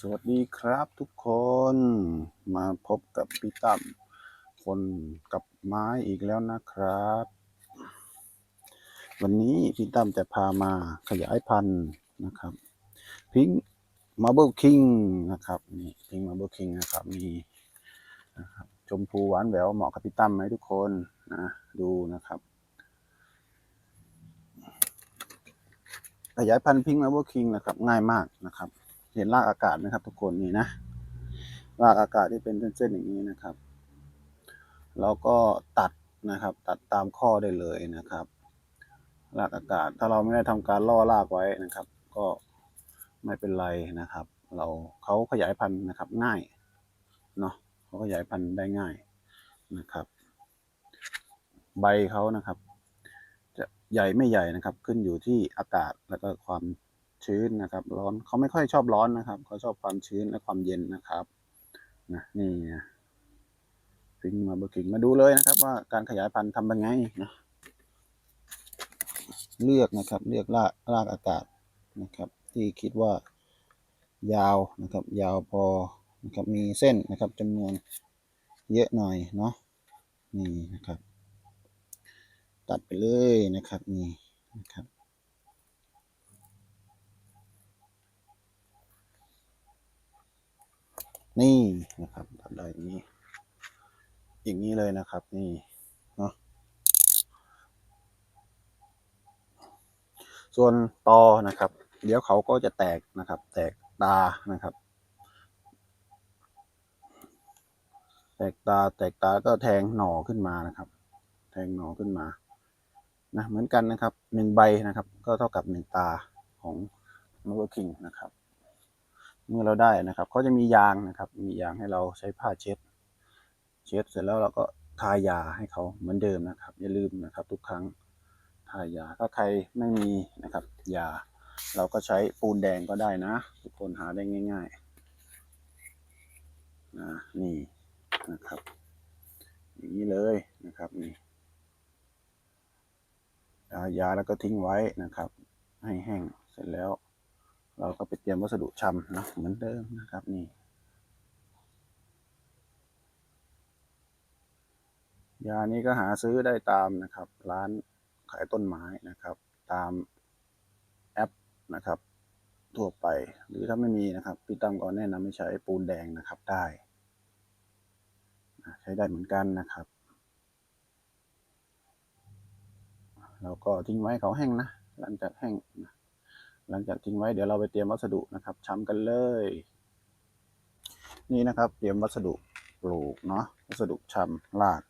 สวัสดีครับทุกคนมาพบกับพี่ตั้มคนกับไม้อีกแล้วนะครับ วันนี้พี่ตั้มจะพามาขยายพันธุ์นะครับ พิงมาเบิลคิงนะครับนี่พิงมาเบิลคิงนะครับมีนะครับชมพูหวานแหววเหมาะกับพี่ตั้มไหมทุกคนนะดูนะครับขยายพันธุ์พิงมาเบิลคิงนะครับ ง่ายมากนะครับ เห็นรากอากาศไหมครับ ทุกคนนี่นะรากอากาศที่เป็นเส้นๆอย่างนี้นะครับ แล้วก็ตัดนะครับ ตัดตามข้อได้เลยนะครับรากอากาศ ถ้าเราไม่ได้ทำการล่อรากไว้นะครับ ก็ไม่เป็นไรนะครับ เราเขาขยายพันธุ์นะครับง่ายเนาะเขาขยายพันธุ์ได้ง่ายนะครับ ใบเขานะครับ จะใหญ่ไม่ใหญ่นะครับ ขึ้นอยู่ที่อากาศแล้วก็ความ ชื้นนะครับ ร้อนเขาไม่ค่อยชอบร้อนนะครับเขาชอบความชื้นและความเย็นนะครับนะนี่นะฟิงมาเบอร์กิงมาดูเลยนะครับว่าการขยายพันธุ์ทำยังไงนะเลือกนะครับ เลือกรากรากอากาศนะครับ ที่คิดว่ายาวนะครับ ยาวพอนะครับมีเส้นนะครับจำนวนเยอะหน่อยเนาะนี่นะครับ ตัดไปเลยนะครับนี่นะครับ นี่นะครับตัดได้อย่างนี้ อย่างนี้เลยนะครับ นี่เนาะส่วนตอนะครับ เดี๋ยวเขาก็จะแตกนะครับ แตกตานะครับ แตกตาแตกตาก็แทงหน่อขึ้นมานะครับ แทงหน่อขึ้นมานะเหมือนกันนะครับหนึ่งใบนะครับ ก็เท่ากับหนึ่งตาของม o เ e อร์คิงนะครับ เมื่อเราได้นะครับเขาจะมียางนะครับ มียางให้เราใช้ผ้าเช็ด เช็ดเสร็จแล้วเราก็ทายาให้เขาเหมือนเดิมนะครับ อย่าลืมนะครับ ทุกครั้งทายาถ้าใครไม่มีนะครับ ยา เราก็ใช้ปูนแดงก็ได้นะ ทุกคนหาได้ง่ายๆนะนี่นะครับ อย่างนี้เลยนะครับนี่ทายาแล้วก็ทิ้งไว้นะครับ ให้แห้งเสร็จแล้ว เราก็ไปเตรียมวัสดุชำนะเหมือนเดิมนะครับนี่ยานี้ก็หาซื้อได้ตามนะครับ ร้านขายต้นไม้นะครับ ตามแอปนะครับ ทั่วไปหรือถ้าไม่มีนะครับ พี่ตั้มก็แนะนำให้ใช้ปูนแดงนะครับได้ ใช้ได้เหมือนกันนะครับเราก็ทิ้งไว้เขาแห้งนะ หลังจากแห้งนะ หลังจากทิ้งไว้เดี๋ยวเราไปเตรียมวัสดุนะครับช้ำกันเลย นี่นะครับ เตรียมวัสดุปลูกเนาะวัสดุช้ำราก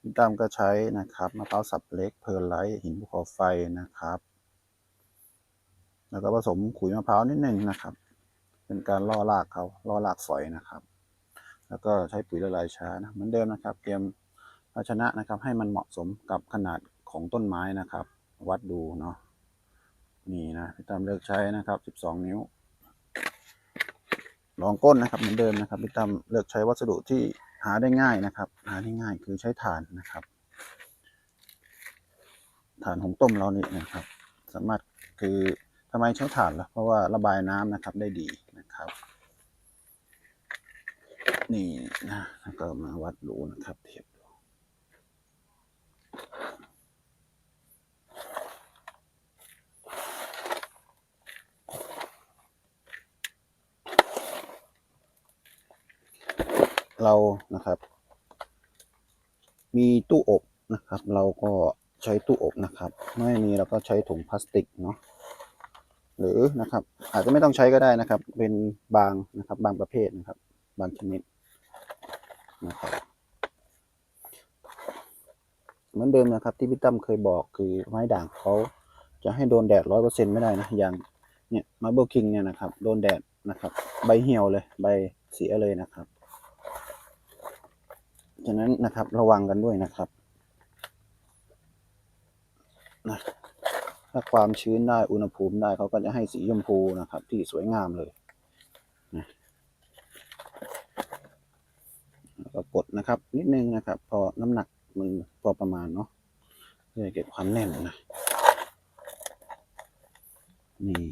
พี่ตั้มก็ใช้นะครับมะพร้าวสับเล็กเพอร์ไลท์หินภูเขาไฟนะครับ แล้วก็ผสมขุยมะพร้าวนิดนึงนะครับ เป็นการล่อรากเขาล่อรากฝอยนะครับ แล้วก็ใช้ปุ๋ยละลายช้านะเหมือนเดิมนะครับ เตรียมภาชนะนะครับ ให้มันเหมาะสมกับขนาดของต้นไม้นะครับ วัดดูเนาะ นี่นะพี่ตั้มเลือกใช้นะครับ12นิ้วรองก้นนะครับเหมือนเดิมนะครับพี่ตั้มเลือกใช้วัสดุที่หาได้ง่ายนะครับ หาได้ง่ายคือใช้ถ่านนะครับถ่านหุงต้มเรานี่นะครับ สามารถคือทำไมใช้ถ่านล่ะเพราะว่าระบายน้ำนะครับได้ดีนะครับ นี่นะแล้วก็มาวัดดูนะครับเทียบดู เรานะครับ มีตู้อบนะครับ เราก็ใช้ตู้อบนะครับ ไม่มีเราก็ใช้ถุงพลาสติกเนาะหรือนะครับ อาจจะไม่ต้องใช้ก็ได้นะครับ เป็นบางนะครับ บางประเภทนะครับ บางชนิดนะครับเหมือนเดิมนะครับ ที่พี่ตั้มเคยบอกคือไม้ด่างเขาจะให้โดนแดดร้อยเปอร์เซ็นไม่ได้นะอย่างเนี่ยมาเบิลคิงเนี่ยนะครับ โดนแดดนะครับ ใบเหี่ยวเลย ใบเสียเลยนะครับ ฉะนั้นนะครับระวังกันด้วยนะครับนะถ้าความชื้นได้อุณหภูมิได้เขาก็จะให้สีชมพูนะครับ ที่สวยงามเลยนะแล้วก็กดนะครับ นิดนึงนะครับ พอน้ำหนักมือพอประมาณเนาะเพื่อเก็บความแน่นนะนี่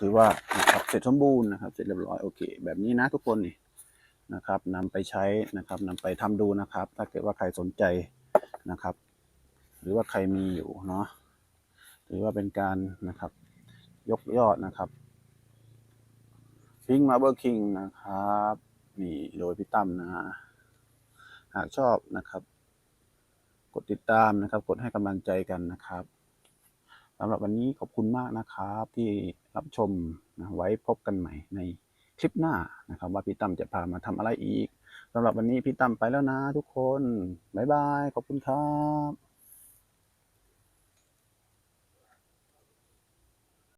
ถือว่านะครับเสร็จสมบูรณ์นะครับ เสร็จเรียบร้อยโอเค แบบนี้นะทุกคนนี่ นะครับนำไปใช้นะครับนำไปทำดูนะครับ ถ้าเกิดว่าใครสนใจนะครับ หรือว่าใครมีอยู่เนาะถือว่าเป็นการนะครับ ยกยอดนะครับพิงมาเบอร์คิงนะครับ นี่โดยพี่ตั้มนะฮะหากชอบนะครับ กดติดตามนะครับ กดให้กำลังใจกันนะครับสำหรับวันนี้ขอบคุณมากนะครับที่รับชมนะไว้พบกันใหม่ใน คลิปหน้านะครับ ว่าพี่ตั้มจะพามาทำอะไรอีกสำหรับวันนี้พี่ตั้มไปแล้วนะทุกคน บ๊ายบาย ขอบคุณครับ